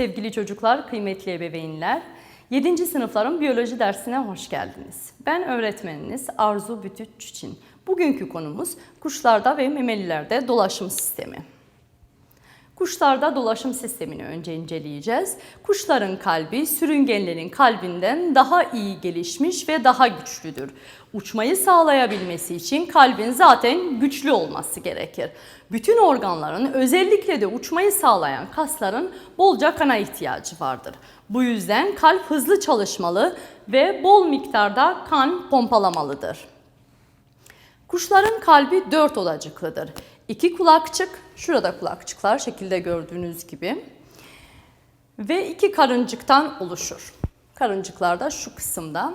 Sevgili çocuklar, kıymetli ebeveynler, 7. sınıfların biyoloji dersine hoş geldiniz. Ben öğretmeniniz Arzu Bütüç Çiçin. Bugünkü konumuz kuşlarda ve memelilerde dolaşım sistemi. Kuşlarda dolaşım sistemini önce inceleyeceğiz. Kuşların kalbi sürüngenlerin kalbinden daha iyi gelişmiş ve daha güçlüdür. Uçmayı sağlayabilmesi için kalbin zaten güçlü olması gerekir. Bütün organların özellikle de uçmayı sağlayan kasların bolca kana ihtiyacı vardır. Bu yüzden kalp hızlı çalışmalı ve bol miktarda kan pompalamalıdır. Kuşların kalbi dört odacıklıdır. İki kulakçık, şurada kulakçıklar şekilde gördüğünüz gibi ve iki karıncıktan oluşur. Karıncıklar da şu kısımda.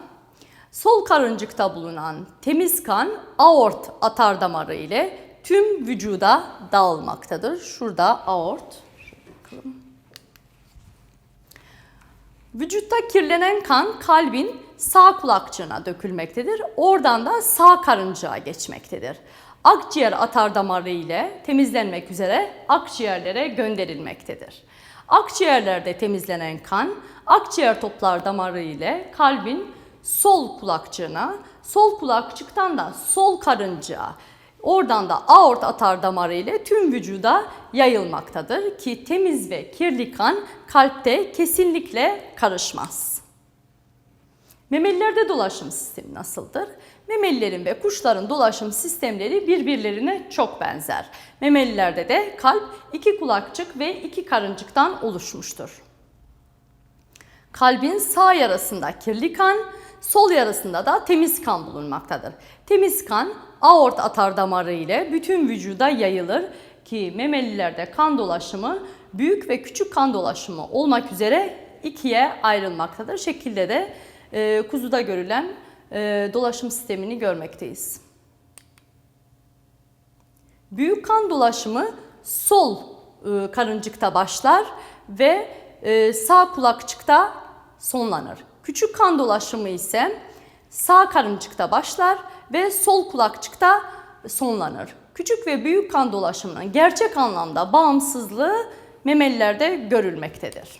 Sol karıncıkta bulunan temiz kan aort atar damarı ile tüm vücuda dağılmaktadır. Şurada aort. Vücutta kirlenen kan kalbin sağ kulakçığına dökülmektedir. Oradan da sağ karıncığa geçmektedir. Akciğer atar damarı ile temizlenmek üzere akciğerlere gönderilmektedir. Akciğerlerde temizlenen kan akciğer toplar damarı ile kalbin sol kulakçığına, sol kulakçıktan da sol karıncığa, oradan da aort atar damarı ile tüm vücuda yayılmaktadır ki temiz ve kirli kan kalpte kesinlikle karışmaz. Memelilerde dolaşım sistemi nasıldır? Memelilerin ve kuşların dolaşım sistemleri birbirlerine çok benzer. Memelilerde de kalp iki kulakçık ve iki karıncıktan oluşmuştur. Kalbin sağ yarısında kirli kan, sol yarısında da temiz kan bulunmaktadır. Temiz kan aort atar damarı ile bütün vücuda yayılır ki memelilerde kan dolaşımı büyük ve küçük kan dolaşımı olmak üzere ikiye ayrılmaktadır. Şekilde de e, kuzuda görülen e, dolaşım sistemini görmekteyiz. Büyük kan dolaşımı sol e, karıncıkta başlar ve e, sağ kulakçıkta sonlanır. Küçük kan dolaşımı ise sağ karıncıkta başlar ve sol kulakçıkta sonlanır. Küçük ve büyük kan dolaşımının gerçek anlamda bağımsızlığı memelilerde görülmektedir.